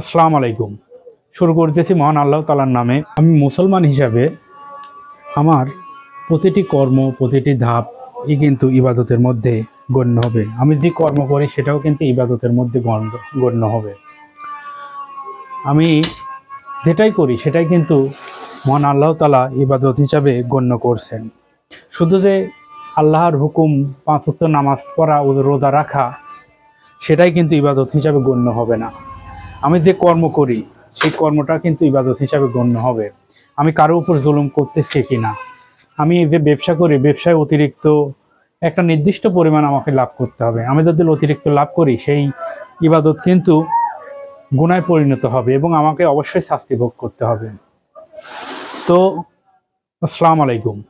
আসসালামু আলাইকুম। শুরু করতেছি মহান আল্লাহ তালার নামে। আমি মুসলমান হিসাবে আমার প্রতিটি কর্ম, প্রতিটি ধাপ ই কিন্তু ইবাদতের মধ্যে গণ্য হবে। আমি যে কর্ম করি সেটাও কিন্তু ইবাদতের মধ্যে গণ্য গণ্য হবে। আমি যেটাই করি সেটাই কিন্তু মহান আল্লাহ তালা ইবাদত হিসাবে গণ্য করছেন। শুধু যে আল্লাহর হুকুম, পাঁচ নামাজ পড়া ও রোজা রাখা, সেটাই কিন্তু ইবাদত হিসাবে গণ্য হবে না। আমি যে কর্ম করি, সেই কর্মটা কিন্তু ইবাদত হিসাবে গণ্য হবে। আমি কারও উপর জুলুম করতেছি কিনা? আমি যে ব্যবসা করি, ব্যবসায় অতিরিক্ত একটা নির্দিষ্ট পরিমাণ আমাকে লাভ করতে হবে। আমি যদি অতিরিক্ত লাভ করি, সেই ইবাদত কিন্তু গুণায় পরিণত হবে এবং আমাকে অবশ্যই শাস্তি ভোগ করতে হবে। তো, আসসালামু আলাইকুম।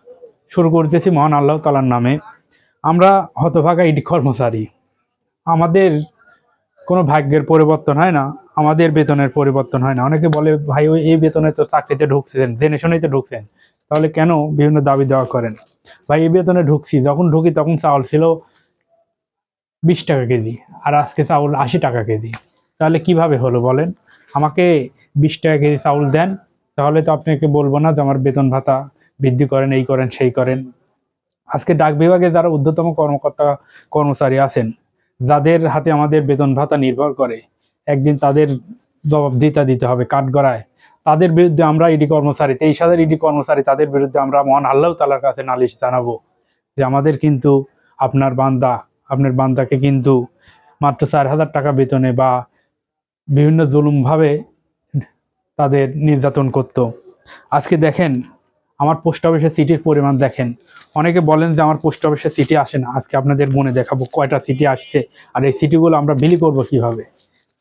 শুরু করতেছি মহান আল্লাহ তালার নামে। আমরা হতভাগা ইডি কর্মচারী। আমাদের কোনো ভাগ্যের পরিবর্তন হয় না। আমাদের বেতনের পরিবর্তন হয় না। অনেকে বলে, ভাই, ওই, এই বেতনে তো চাকরিতে ঢুকছেন জেনে শুনেই তো ঢুকছেন। তাহলে কেন বিভিন্ন দাবি দেওয়া করেন? ভাই, এই বেতনে ঢুকছি। যখন ঢুকি তখন চাউল ছিল বিশ টাকা কেজি, আর আজকে চাউল আশি টাকা কেজি। তাহলে কীভাবে হলো বলেন? আমাকে বিশ টাকা কেজি চাউল দেন, তাহলে তো আপনাকে বলব না যে আমার বেতন ভাতা বৃদ্ধি করেন, এই করেন, সেই করেন। আজকে ডাক বিভাগে যারা ঊর্ধ্বতম কর্মকর্তা, কর্মচারী আছেন, যাদের হাতে আমাদের বেতন ভাতা নির্ভর করে একদিন তাদের জবাবদিহিতা দিতে হবে কাঠগড়ায়। তাদের বিরুদ্ধে আমরা ইডি কর্মচারী, তেইশ হাজার ইডি কর্মচারী তাদের বিরুদ্ধে আমরা মহান আল্লাহ তালার কাছে নালিশ জানাব যে আমাদের কিন্তু আপনার বান্দা, আপনার বান্দাকে কিন্তু মাত্র চার হাজার টাকা বেতনে বা বিভিন্ন জুলুমভাবে তাদের নির্যাতন করত। আজকে দেখেন, আমার পোস্ট অফিসে সিটির পরিমাণ দেখেন। অনেকে বলেন যে আমার পোস্ট অফিসে সিটি আসে না। আজকে আপনাদের মনে দেখাবো কয়টা সিটি আসছে আর এই সিটিগুলো আমরা বিলি করব কীভাবে?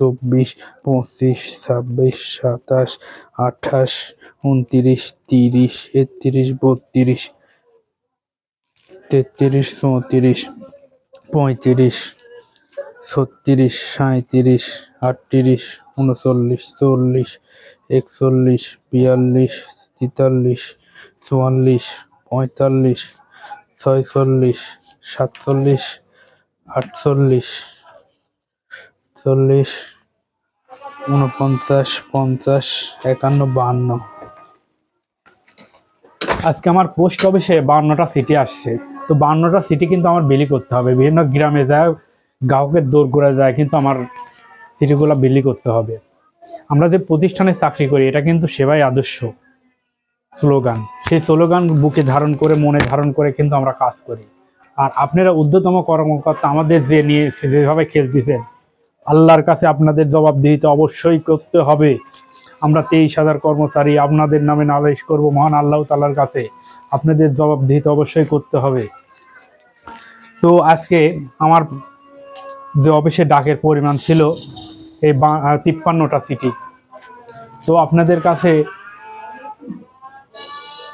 চব্বিশ, পঁচিশ, ছাব্বিশ, সাতাশ, আঠাশ, উনত্রিশ, তিরিশ, একত্রিশ, বত্রিশ, তেত্রিশ, চৌত্রিশ, পঁয়ত্রিশ, ছত্রিশ সাঁত্রিশ আটত্রিশ, উনচল্লিশ, চল্লিশ, একচল্লিশ, বিয়াল্লিশ, তেতাল্লিশ, চুয়াল্লিশ, পঁয়তাল্লিশ, ছয়চল্লিশ, সাতচল্লিশ, আটচল্লিশ চল্লিশ, উনপঞ্চাশ, পঞ্চাশ, একান্ন বাহান্ন আজকে আমার পোস্ট অফিসে বাহান্নটা সিটি আসছে। তো বাহান্নটা সিটি কিন্তু আমার বিলি করতে হবে। বিভিন্ন গ্রামে যায় গ্রাহকের দৌড় করে যায় কিন্তু আমার সিটিগুলো বিলি করতে হবে। আমরা যে প্রতিষ্ঠানে চাকরি করি, এটা কিন্তু সেবাই আদর্শ স্লোগান। সেই স্লোগান বুকে ধারণ করে, মনে ধারণ করে কিন্তু আমরা কাজ করি। আর আপনারা ঊর্ধ্বতম কর্মকর্তা আমাদের যে নিয়ে যেভাবে খেলতেছেন আল্লাহর কাছে আপনাদের জবাবদিহিতা অবশ্যই করতে হবে। আমরা তেইশ হাজার কর্মচারী আপনাদের নামে নালিশ করব মহান আল্লাহ তালার কাছে। আপনাদের জবাবদিহিতা অবশ্যই করতে হবে। তো আজকে আমার যে অফিসে ডাকের পরিমাণ ছিল, এই তিপ্পান্নটা সিটি তো আপনাদের কাছে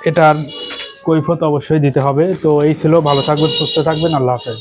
এটার কৈফত অবশ্যই দিতে হবে। তো এই ছিল, ভালো থাকবেন, সুস্থ থাকবেন, আল্লাহ হাফেজ।